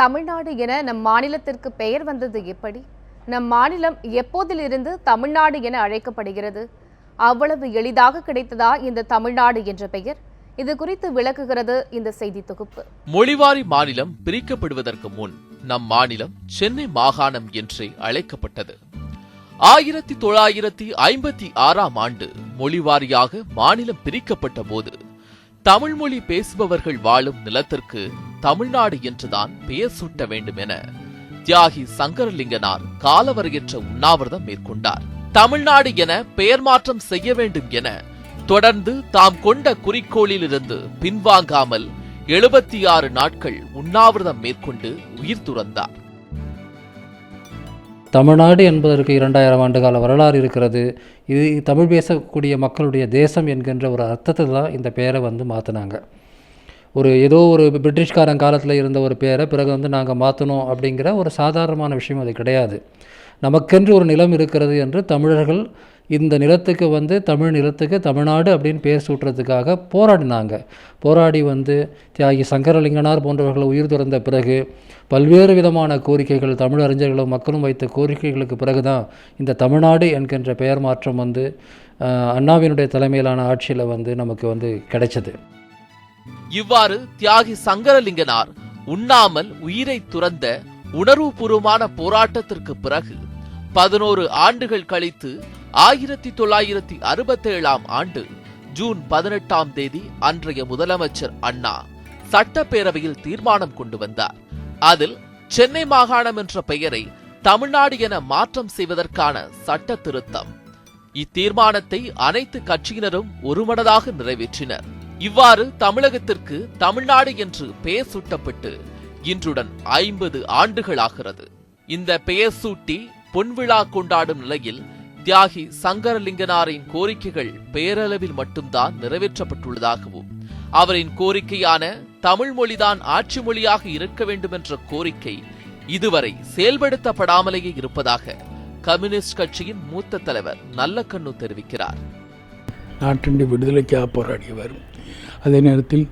தமிழ்நாடு என நம் மாநிலத்திற்கு பெயர் வந்தது எப்படி? நம் மாநிலம் எப்போதிலிருந்து தமிழ்நாடு என அழைக்கப்படுகிறது? அவ்வளவு எளிதாக கிடைத்ததா இந்த தமிழ்நாடு என்ற பெயர்? இது குறித்து விளக்குகிறது இந்த செய்தி தொகுப்பு. மொழிவாரி மாநிலம் பிரிக்கப்படுவதற்கு முன் நம் மாநிலம் சென்னை மாகாணம் என்றே அழைக்கப்பட்டது. ஆயிரத்தி தொள்ளாயிரத்தி ஐம்பத்தி ஆறாம் ஆண்டு மொழிவாரியாக மாநிலம் பிரிக்கப்பட்ட போது தமிழ் மொழி பேசுபவர்கள் வாழும் நிலத்திற்கு தமிழ்நாடு என்றுதான் பெயர் சூட்ட வேண்டும் என தியாகி சங்கரலிங்கனார் காலவரையற்ற உண்ணாவிரதம் மேற்கொண்டார். தமிழ்நாடு என பெயர் மாற்றம் செய்ய வேண்டும் என தொடர்ந்து தாம் கொண்ட குறிக்கோளிலிருந்து பின்வாங்காமல் எழுபத்தி ஆறு நாட்கள் உண்ணாவிரதம் மேற்கொண்டு உயிர் துறந்தார். தமிழ்நாடு என்பதற்கு இரண்டாயிரம் ஆண்டுகால வரலாறு இருக்கிறது. இது தமிழ் பேசக்கூடிய மக்களுடைய தேசம் என்கின்ற ஒரு அர்த்தத்தை தான் இந்த பெயரை வந்து மாற்றினாங்க ஒரு ஏதோ ஒரு பிரிட்டிஷ்காரன் காலத்தில் இருந்த ஒரு பேரை பிறகு வந்து நாங்கள் மாற்றணும் அப்படிங்கிற ஒரு சாதாரணமான விஷயம் அது கிடையாது. நமக்கென்று ஒரு நிலம் இருக்கிறது என்று தமிழர்கள் இந்த நிலத்துக்கு வந்து தமிழ் நிலத்துக்கு தமிழ்நாடு அப்படின்னு பேர் சூட்டுறதுக்காக போராடினாங்க. போராடி வந்து தியாகி சங்கரலிங்கனார் போன்றவர்கள் உயிர் துறந்த பிறகு பல்வேறு விதமான கோரிக்கைகள் தமிழ் அறிஞர்களும் மக்களும் வைத்த கோரிக்கைகளுக்கு பிறகு தான் இந்த தமிழ்நாடு என்கின்ற பெயர் மாற்றம் வந்து அண்ணாவினுடைய தலைமையிலான ஆட்சியில் வந்து நமக்கு வந்து கிடைச்சது. இவ்வாறு தியாகி சங்கரலிங்கனார் உண்ணாமல் உயிரை துறந்த உணர்வுபூர்வமான போராட்டத்திற்கு பிறகு பதினோரு ஆண்டுகள் கழித்து ஆயிரத்தி தொள்ளாயிரத்தி அறுபத்தேழாம் ஆண்டு ஜூன் பதினெட்டாம் தேதி அன்றைய முதலமைச்சர் அண்ணா சட்டப்பேரவையில் தீர்மானம் கொண்டு வந்தார். அதில் சென்னை மாகாணம் என்ற பெயரை தமிழ்நாடு என மாற்றம் செய்வதற்கான சட்ட திருத்தம் இத்தீர்மானத்தை அனைத்து கட்சியினரும் ஒருமனதாக நிறைவேற்றினர். இவ்வாறு தமிழகத்திற்கு தமிழ்நாடு என்று பெயர் சூட்டப்பட்டு இன்றுடன் ஐம்பது ஆண்டுகளாகிறது. இந்த பெயர் சூட்டி பொன்விழா கொண்டாடும் நிலையில் தியாகி சங்கரலிங்கனாரின் கோரிக்கைகள் பேரளவில் மட்டும்தான் நிறைவேற்றப்பட்டுள்ளதாகவும் அவரின் கோரிக்கையான தமிழ் மொழிதான் ஆட்சி மொழியாக இருக்க வேண்டும் என்ற கோரிக்கை இதுவரை செயல்படுத்தப்படாமலேயே இருப்பதாக கம்யூனிஸ்ட் கட்சியின் மூத்த தலைவர் நல்லக்கண்ணு தெரிவிக்கிறார். நாட்டின் விடுதலைக்காக போராடியவர் அதே நேரத்தில்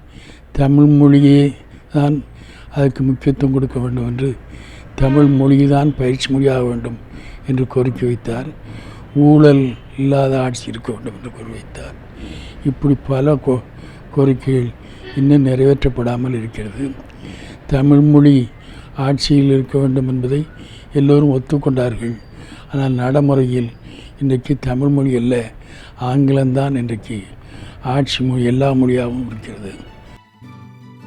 தமிழ் மொழியே தான் அதற்கு முக்கியத்துவம் கொடுக்க வேண்டும் என்று தமிழ் மொழிதான் பயிற்சி மொழியாக வேண்டும் என்று கோரிக்கை வைத்தார். ஊழல் இல்லாத ஆட்சி இருக்க வேண்டும் என்று குறிவைத்தார். இப்படி பல கோ கோரிக்கைகள் இன்னும் நிறைவேற்றப்படாமல் இருக்கிறது. தமிழ்மொழி ஆட்சியில் இருக்க வேண்டும் என்பதை எல்லோரும் ஒத்துக்கொண்டார்கள். ஆனால் நடைமுறையில் இன்றைக்கு தமிழ் மொழி அல்ல ஆங்கிலம்தான் இன்றைக்கு ஆட்சி மொழி எல்லா மொழியாகவும் இருக்கிறது.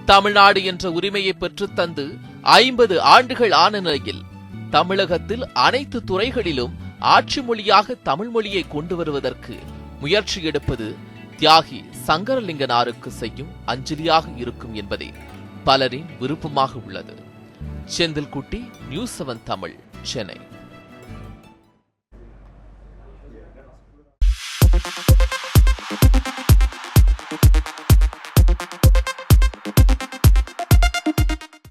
தமிழ்நாடு என்ற உரிமையை பெற்று தந்து ஐம்பது ஆண்டுகள் ஆன நிலையில் தமிழகத்தில் அனைத்து துறைகளிலும் ஆட்சி மொழியாக தமிழ் மொழியை கொண்டு வருவதற்கு முயற்சி எடுப்பது தியாகி சங்கரலிங்கனாருக்கு செய்யும் அஞ்சலியாக இருக்கும் என்பதே பலரின் விருப்பமாக உள்ளது. Senthilkutty news seven Tamil Chennai.